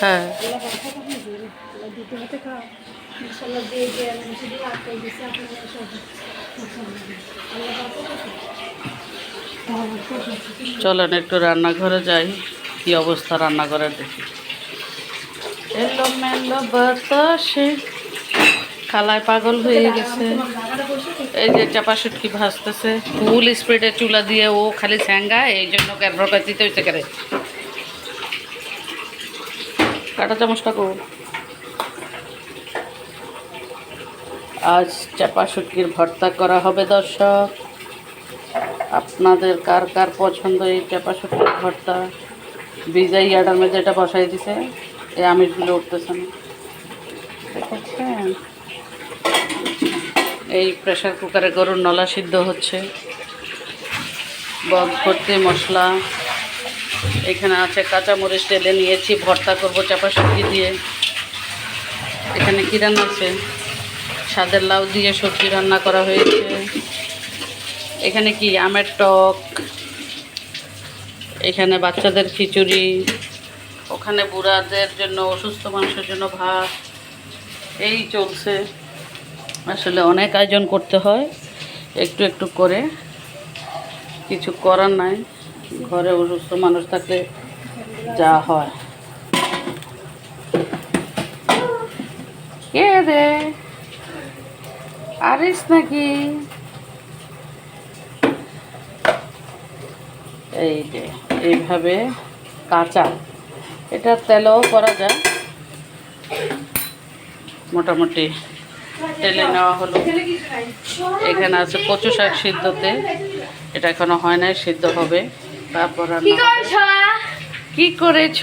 হ্যাঁ। চলেন একটু রান্নাঘরে যাই কি অবস্থা রান্নাঘরে দেখি। এলো মেলো বাতাসে খালায় পাগল হয়ে গেছে। এই যে চাপা সুটকি ভাসতেছে ফুল স্পিডে চুলা দিয়ে ও খালি স্যাঙ্গায় এই জন্য ক্যারবার দিতে হয়েছে করে কাটা চামচটা কো আজ চাপা সুটকির ভর্তা করা হবে, দর্শক। আপনাদের কার কার পছন্দ এই চাপা শুটকির ভর্তা? বিজাই ইয়াটার মধ্যে এটা বসাই দিছে এই আমিষগুলো উঠতেছে না। দেখেছেন? এই প্রেশার কুকারে গরুর নলা সিদ্ধ হচ্ছে। বক ভর্তি মশলা। এখানে আছে কাঁচামরিচ তেলে নিয়েছি, ভর্তা করব চাপা সবজি দিয়ে। এখানে কী রান্না আছে? সাদের লাউ দিয়ে সবজি রান্না করা হয়েছে। এখানে কি? আমের টক। এখানে বাচ্চাদের খিচুড়ি। ওখানে বুড়াদের জন্য, অসুস্থ মানুষের জন্য ভাত। এই চলছে। আসলে অনেক আয়োজন করতে হয়। একটু একটু করে। কিছু করার নাই। ঘরে অসুস্থ মানুষ থাকলে যা হয়। কে রে? আরিস নাকি? এই যে, এইভাবে কাঁচা। এটা তেলও করা যায়। মোটামুটি তেলে নেওয়া হলো। এখানে আছে কচু শাক সিদ্ধতে। এটা এখনও হয় নাই, সিদ্ধ হবে। তারপর। কি করেছ?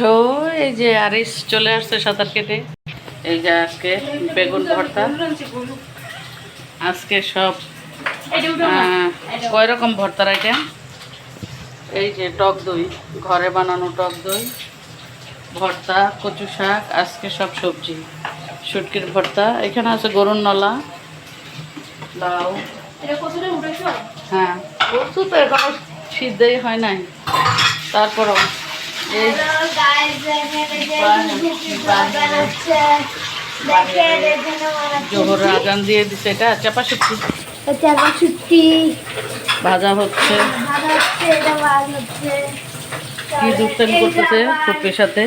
এই যে আরিস চলে আসছে সাঁতার কেটে। এই যে আজকে বেগুন ভর্তা। আজকে সব কয় রকম ভর্তার আইটেম এই যে টক দই। ঘরে বানানো টক দই ভর্তা কচু শাক আজকে সব সবজি। শুটকির ভর্তা এখানে আছে গরুর নলা লাউ। হ্যাঁ। বলছো তো এখনও সিদ্ধই হয় নাই। তারপরও জোহর আজান দিয়ে দিছে। এটা চাপা শুটকি। ছুটি ভাজা হচ্ছে। কি দুষ্টামি করতেছে? ফুপির সাথে।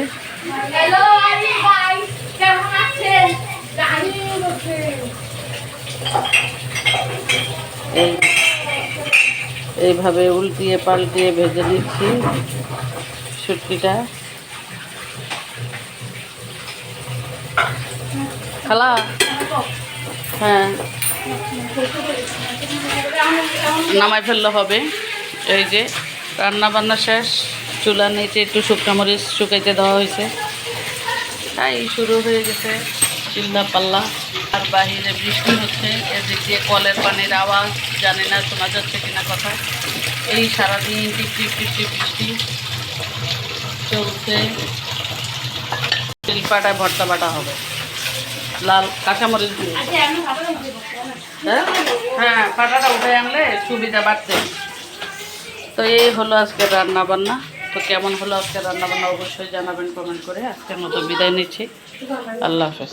এই এইভাবে উল্টিয়ে পাল্টিয়ে ভেজে দিচ্ছি শুটকিটা। খালা? হ্যাঁ। নামাই ফেললে হবে। এই যে রান্না বান্না শেষ। চুলা নিচে একটু শুকনো মরিচ শুকাইতে দেওয়া হয়েছে। তাই শুরু হয়ে গেছে। চিল্লা পাল্লা। আর বাহিরে বৃষ্টি হচ্ছে, এদিক কলের পানির আওয়াজ, জানি না শোনা যাচ্ছে কিনা কথা। এই সারাদিন টিপ টিপ টিপ টিপ বৃষ্টি চলছে। শিল্পাটায় ভর্তা বাটা হবে। লাল কাঁচামরিচ দিয়ে। হ্যাঁ? হ্যাঁ পাটাটা উঠে আনলে সুবিধা বাড়ছে। তো এই হলো আজকের রান্না বান্না তো কেমন হলো আজকে রান্না বান্না অবশ্যই জানাবেন, কমেন্ট করে। আজকের মতো বিদায় নিচ্ছি। আল্লাহ হাফেজ।